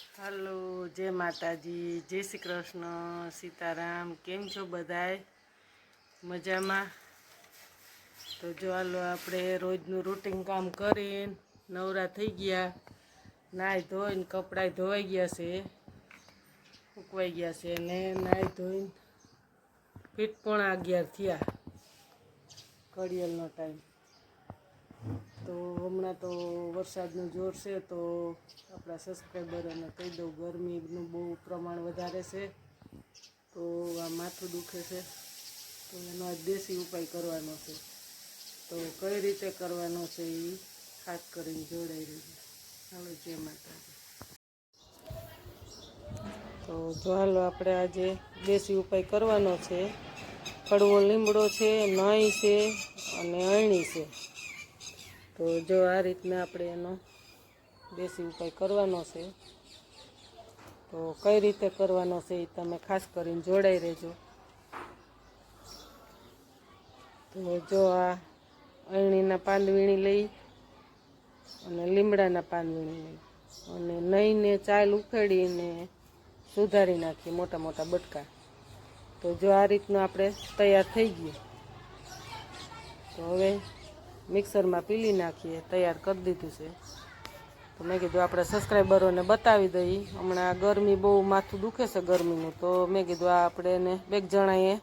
હાલો, જય માતાજી, જય શ્રી કૃષ્ણ, સીતારામ, કેમ છો બધાય? મજામાં? તો જો હાલો આપણે રોજનું રૂટિન કામ કરીને નવરા થઈ ગયા. નાહી ધોઈને કપડાં ધોવાઈ ગયા છે ઉકવાઈ ગયા છે ને નાહી ધોઈને ફીટ પણ અગિયાર થયા. ઘડિયાળનો ટાઈમ તો હમણાં તો વરસાદનું જોર છે તો આપણા સબસ્ક્રાઈબરોને કહી દઉં ગરમીનું બહુ પ્રમાણ વધારે છે. તો આ માથું દુખે છે. તો એનો આ દેશી ઉપાય કરવાનો છે. તો કઈ રીતે કરવાનો છે એ ખાસ કરીને જોડાઈ રહ્યું હાલો જય માતાજી. તો જો હાલો આપણે આજે દેશી ઉપાય કરવાનો છે. કડવો લીમડો છે, નાઈ છે અને અણી છે. તો જો આ રીતના આપણે એનો દેશી ઉપાય કરવાનો છે, તો કઈ રીતે કરવાનો છે એ તમે ખાસ કરીને જોડાઈ રહેજો. તો જો આ અળણીના પાન લઈ અને લીમડાના પાન લઈ અને નહીંને ચાલ ઉખેડીને સુધારી નાખીએ મોટા મોટા બટકા. તો જો આ રીતનું આપણે તૈયાર થઈ ગયું. તો હવે મિક્સરમાં પીલી નાખીએ, તૈયાર કરી દીધું છે. તો મેં કીધું આપણે સબસ્ક્રાઈબરોને બતાવી દઈએ. હમણાં ગરમી બહુ માથું દુખે છે ગરમીનું, તો મેં કીધું આ આપણે એને બે જણાએ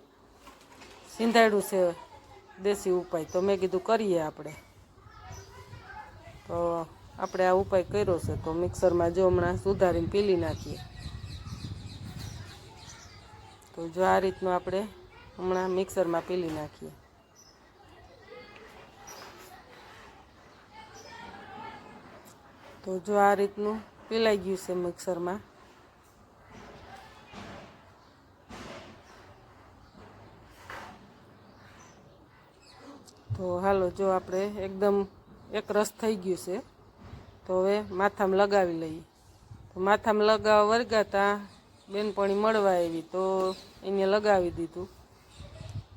સિંધાડ્યું છે દેશી ઉપાય, તો મેં કીધું કરીએ આપણે. તો આપણે આ ઉપાય કર્યો છે, તો મિક્સરમાં જો હમણાં સુધારીને પીલી નાખીએ. તો જો આ રીતનું આપણે હમણાં મિક્સરમાં પીલી નાખીએ. તો જો આ રીતનું પીલાઈ ગયું છે મિક્સરમાં. તો હાલો, જો આપણે એકદમ એક રસ થઈ ગયું છે, તો હવે માથામાં લગાવી લઈએ. તો માથામાં લગાવવા વર્ગાતા બેનપણી મળવા આવી, તો એને લગાવી દીધું.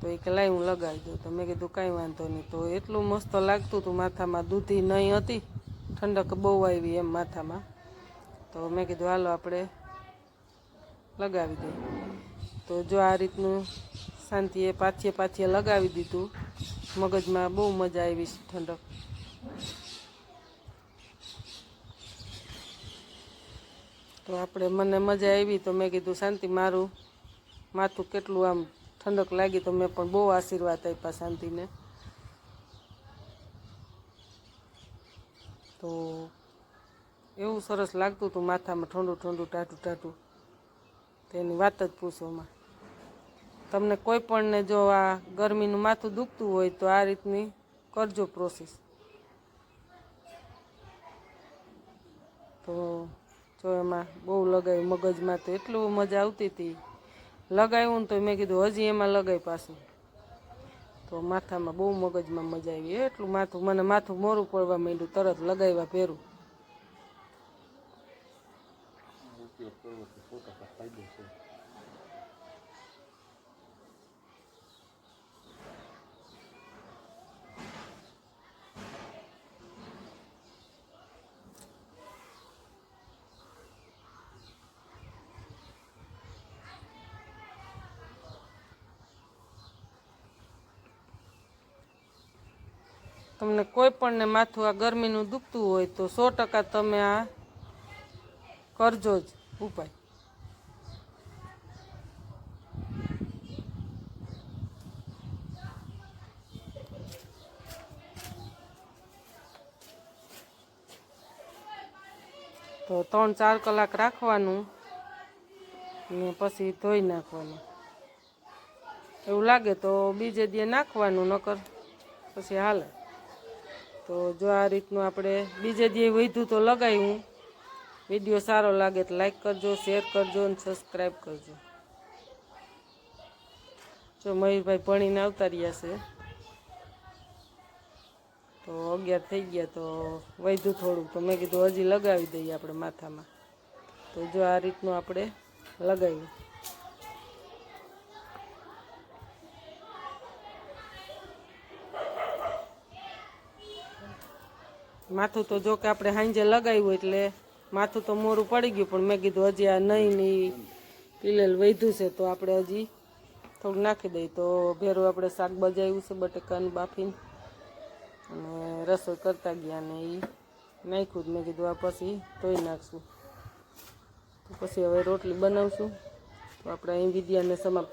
તો એ કે લાઈ હું લગાવી દઉં. તો મેં કીધું, કાંઈ વાંધો નહીં. તો એટલું મસ્ત લાગતું હતું માથામાં દૂધી નહીં હતી. ઠંડક બહુ આવી એમ માથામાં. તો મેં કીધું, હાલો, આપણે લગાવી દઈએ. તો જો આ રીતનું શાંતિએ પાછીએ પાછીએ લગાવી દીધું, મગજમાં બહુ મજા આવી છે ઠંડક. તો આપણે મને મજા આવી તો મેં કીધું, શાંતિ, મારું માથું કેટલું આમ ઠંડક લાગી તો મેં પણ બહુ આશીર્વાદ આપ્યા શાંતિને. તો એવું સરસ લાગતું હતું માથામાં ઠંડુ ઠંડુ ટાટું ટાટું તેની વાત જ પૂછોમાં તમને કોઈ પણને જો આ ગરમીનું માથું દુખતું હોય તો આ રીતની કરજો પ્રોસેસ તો જો એમાં બહુ લગાવ્યું મગજમાં તો એટલું મજા આવતી હતી. લગાવ્યું ને તો મેં કીધું હજી એમાં લગાવી પાછું. તો માથામાં બહુ મગજમાં મજા આવી. એટલું માથું, મને માથું મોરું પડવા માંડ્યું, તરત લગાવ્યા પહેરું ઉપયોગ કરવો તો સો ટકા ફાયદો છે તમને કોઈ પણને માથું આ ગરમીનું દુખતું હોય તો સો ટકા તમે આ કરજો જ ઉપાય. તો ત્રણ ચાર કલાક રાખવાનું ને પછી ધોઈ નાખવાનું. એવું લાગે તો બીજે દે નાખવાનું નકર પછી હાલે. તો જો આ રીતનું આપણે બીજે દી વધ્યું તો લગાવ્યું વીડિયો સારો લાગે તો લાઈક કરજો શેર કરજો અને સબસ્ક્રાઈબ કરજો. જો મયુરભાઈ ભણીને આવતા રહ્યા છે. તો અગિયાર થઈ ગયા તો વધ્યું થોડુંક. તો મેં કીધું હજી લગાવી દઈએ આપણે માથામાં. તો જો આ રીતનું આપણે લગાવ્યું. માથું તો જો કે આપણે સાંજે લગાવ્યું એટલે માથું તો મોરું પડી ગયું, પણ મેં કીધું હજી આ નહીં નહીં પીલેલ વધ્યું છે, તો આપણે હજી થોડું નાખી દઈએ. તો ભેરું આપણે શાક બજાવ્યું છે બટેકાનું બાફીને. અને રસોઈ કરતા ગયા ને એ નાખ્યું જ. મેં કીધું આ પછી ધોઈ નાખશું. પછી હવે રોટલી બનાવશું. તો આપણે અહીં વિદ્યાને સમાપ્ત